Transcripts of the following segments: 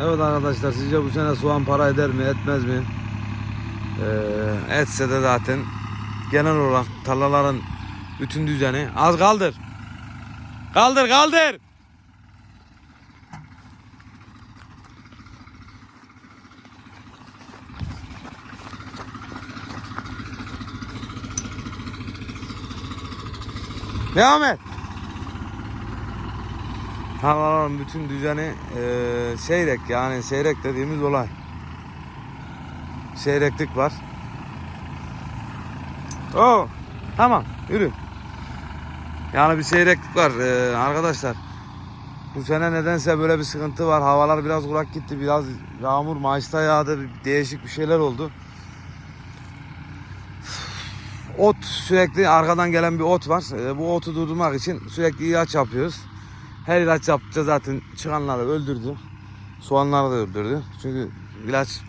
Evet arkadaşlar sizce bu sene soğan para eder mi etmez mi? Ee, etse de zaten genel olarak tarlaların bütün düzeni az kaldır. Kaldır kaldır. Devam et. Tarlaların bütün düzeni eee seyrek yani seyrek dediğimiz olay. Seyreklik var. Oo, tamam yürü. Yani bir seyreklik var eee, arkadaşlar. Bu sene nedense böyle bir sıkıntı var. Havalar biraz kurak gitti. Biraz yağmur Mayıs'ta yağdı. Değişik bir şeyler oldu. Ot sürekli arkadan gelen bir ot var. Eee, bu otu durdurmak için sürekli ilaç yapıyoruz. Her ilaç yaptıkça zaten çıkanları öldürdü. Soğanları da öldürdü. Çünkü ilaç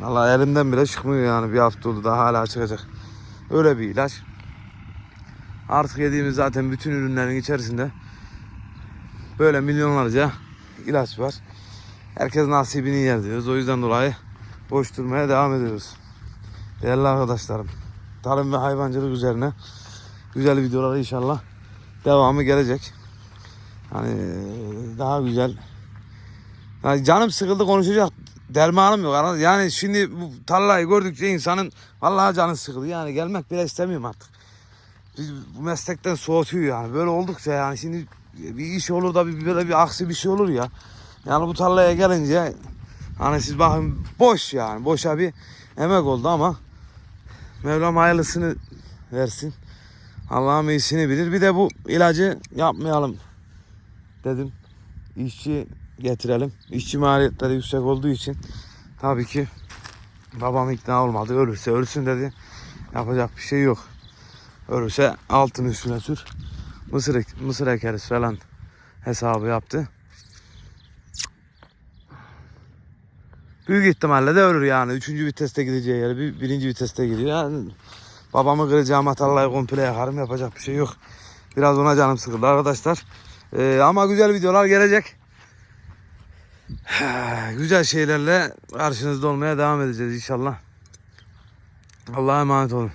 Valla elimden bile çıkmıyor yani bir hafta oldu daha hala çıkacak. Öyle bir ilaç. Artık yediğimiz zaten bütün ürünlerin içerisinde böyle milyonlarca ilaç var. Herkes nasibini yer diyoruz. O yüzden dolayı boş durmaya devam ediyoruz. Değerli arkadaşlarım. Tarım ve hayvancılık üzerine güzel videolar inşallah devamı gelecek. Hani daha güzel. Yani canım sıkıldı konuşacak dermanım yok. Yani şimdi bu tarlayı gördükçe insanın vallahi canı sıkıldı. Yani gelmek bile istemiyorum artık. Biz bu meslekten soğutuyor yani. Böyle oldukça yani şimdi bir iş olur da bir böyle bir aksi bir şey olur ya. Yani bu tarlaya gelince hani siz bakın boş yani. Boşa bir emek oldu ama Mevlam hayırlısını versin. Allah'ım iyisini bilir. Bir de bu ilacı yapmayalım dedim. İşçi getirelim. İşçi maliyetleri yüksek olduğu için tabii ki babam ikna olmadı. Ölürse ölsün dedi. Yapacak bir şey yok. Ölürse altın üstüne sür. Mısır, mısır ekeriz falan hesabı yaptı. Büyük ihtimalle de ölür yani. Üçüncü viteste gideceği yere bir, birinci viteste gidiyor. Yani babamı kıracağım tarlayı komple yakarım yapacak bir şey yok. Biraz ona canım sıkıldı arkadaşlar. Ee, ama güzel videolar gelecek. güzel şeylerle karşınızda olmaya devam edeceğiz inşallah. Allah'a emanet olun.